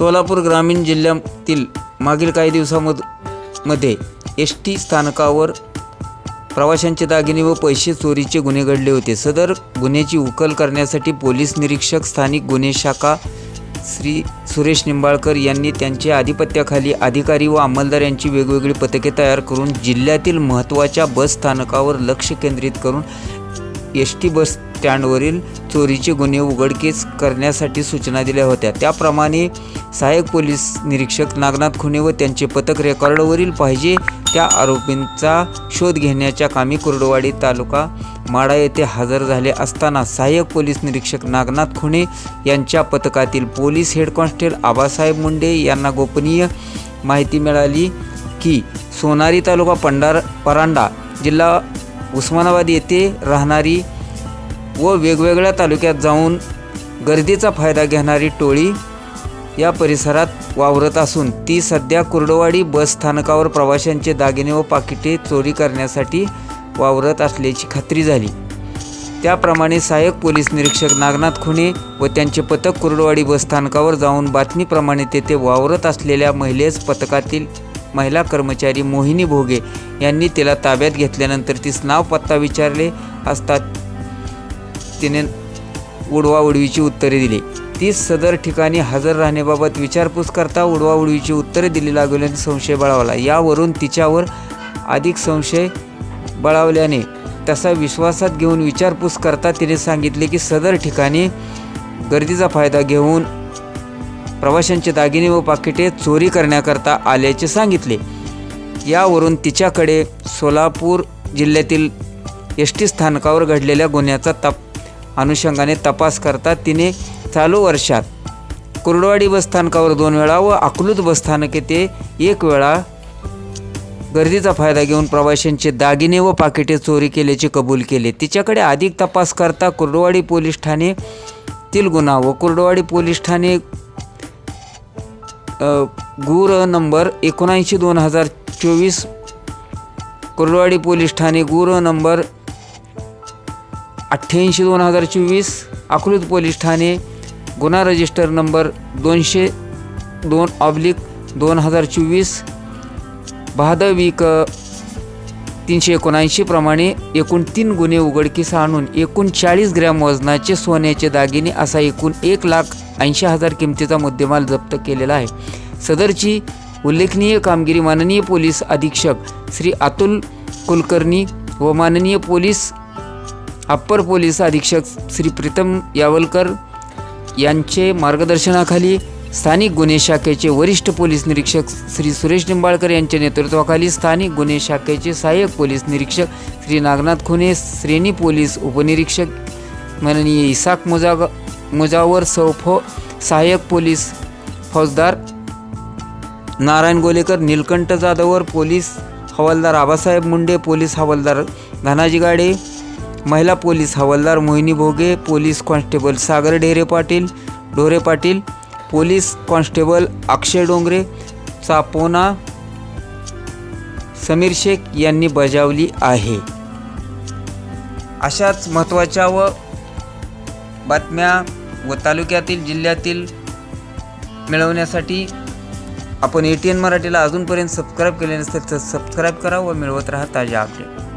सोलापूर ग्रामीण जिल्ह्यातील मागील काही दिवसामधमध्ये एस टी स्थानकावर प्रवाशांचे दागिने व पैसे चोरीचे गुन्हे घडले होते. सदर गुन्ह्याची उकल करण्यासाठी पोलीस निरीक्षक स्थानिक गुन्हे शाखा श्री सुरेश निंबाळकर यांनी त्यांच्या आधिपत्याखाली अधिकारी व अंमलदार यांची वेगवेगळी पथके तयार करून जिल्ह्यातील महत्त्वाच्या बस स्थानकावर लक्ष केंद्रित करून एस टी बस स्टँडवरील चोरीचे गुन्हे उघडकीस करण्यासाठी सूचना दिल्या होत्या. त्याप्रमाणे सहाय्यक पोलीस निरीक्षक नागनाथ खुने व त्यांचे पथक रेकॉर्डवरील पाहिजे त्या आरोपींचा शोध घेण्याच्या कामी कुर्डवाडी तालुका माडा येथे हजर झाले असताना सहाय्यक पोलीस निरीक्षक नागनाथ खुणे यांच्या पथकातील police head constable Abasaheb Munde यांना गोपनीय माहिती मिळाली की सोनारी तालुका पंढार परांडा जिल्हा उस्मानाबाद येथे राहणारी व वेगवेगळ्या तालुक्यात जाऊन गर्दीचा फायदा घेणारी टोळी या परिसरात वावरत असून ती सध्या कुर्डवाडी बस स्थानकावर प्रवाशांचे दागिने व पाकिटे चोरी करण्यासाठी वावरत असल्याची खात्री झाली. त्याप्रमाणे सहाय्यक पोलीस निरीक्षक नागनाथ खुणे व त्यांचे पथक कुर्डवाडी बस स्थानकावर जाऊन बातमीप्रमाणे तेथे वावरत असलेल्या महिलेस पथकातील महिला कर्मचारी मोहिनी भोगे यांनी तिला ताब्यात घेतल्यानंतर तीस नाव पत्ता विचारले असता तिने उडवा उडवीची उत्तरे दिली. ती सदर ठिकाणी हजर राहण्याबाबत विचारपूस करता उडवा उडवीची उत्तरे दिली लागल्याने संशय बळावला. यावरून तिच्यावर अधिक संशय बळावल्याने तसा विश्वासात घेऊन विचारपूस करता तिने सांगितले की सदर ठिकाणी गर्दीचा फायदा घेऊन प्रवाशांचे दागिने व पाकिटे चोरी करण्याकरता आल्याचे सांगितले. यावरून तिच्याकडे सोलापूर जिल्ह्यातील एस टी स्थानकावर घडलेल्या गुन्ह्याचा तप अनुषंगाने तपास करता तिने चालू वर्षात कुर्डवाडी बसस्थानकावर दोन वेळा व अकलूत बसस्थानक येथे एक वेळा गर्दीचा फायदा घेऊन प्रवाशांचे दागिने व पाकिटे चोरी केल्याचे कबूल केले. तिच्याकडे अधिक तपास करता कुर्डवाडी पोलीस ठाणे तील गुन्हा व कुर्डवाडी पोलीस ठाणे गुर नंबर एकोणऐंशी दोन हजार चोवीस कुर्डवाडी पोलीस ठाणे गुर नंबर अठ्ठ्याऐंशी दोन हजार चोवीस अकलूत पोलीस ठाणे गुन्हा रजिस्टर नंबर दोनशे दोन ऑब्लिक दोन हजार चोवीस भादविक तीनशे एकोणऐंशी प्रमाणे एकूण तीन गुन्हे उघडकीस आणून एकूण चाळीस ग्रॅम वजनाचे सोन्याचे दागिने असा एकूण एक लाख ऐंशी हजार किमतीचा मुद्देमाल जप्त केलेला आहे. सदरची उल्लेखनीय कामगिरी माननीय पोलीस अधीक्षक श्री अतुल कुलकर्णी व माननीय पोलीस अप्पर पोलीस अधीक्षक श्री प्रीतम यावलकर यांचे मार्गदर्शनाखाली स्थानिक गुन्हे शाखेचे वरिष्ठ पोलीस निरीक्षक श्री सुरेश निंबाळकर यांच्या नेतृत्वाखाली स्थानिक गुन्हे शाखेचे सहाय्यक पोलीस निरीक्षक श्री नागनाथ खुने श्रेणी पोलीस उपनिरीक्षक माननीय इसाक मुजाग मुजावर सौफ सहाय्यक पोलीस फौजदार नारायण गोलेकर नीलकंठ जाधवर पोलीस हवालदार आबासाहेब मुंडे पोलीस हवालदार धनाजी गाडे महिला पोलीस हवालदार Mohini Bhoge police constable Sagar Dhere Patil Dhore Patil police constable Akshay Dongre चापोना Sameer Shaikh यांनी बजावली आहे. अशाच महत्त्वाच्या व बातम्या व तालुक्यातील जिल्ह्यातील मिळवण्यासाठी आपण ए टी एन मराठीला अजूनपर्यंत सबस्क्राईब केले नसेल तर सबस्क्राईब करा व मिळवत राहा ताज्या अपडेट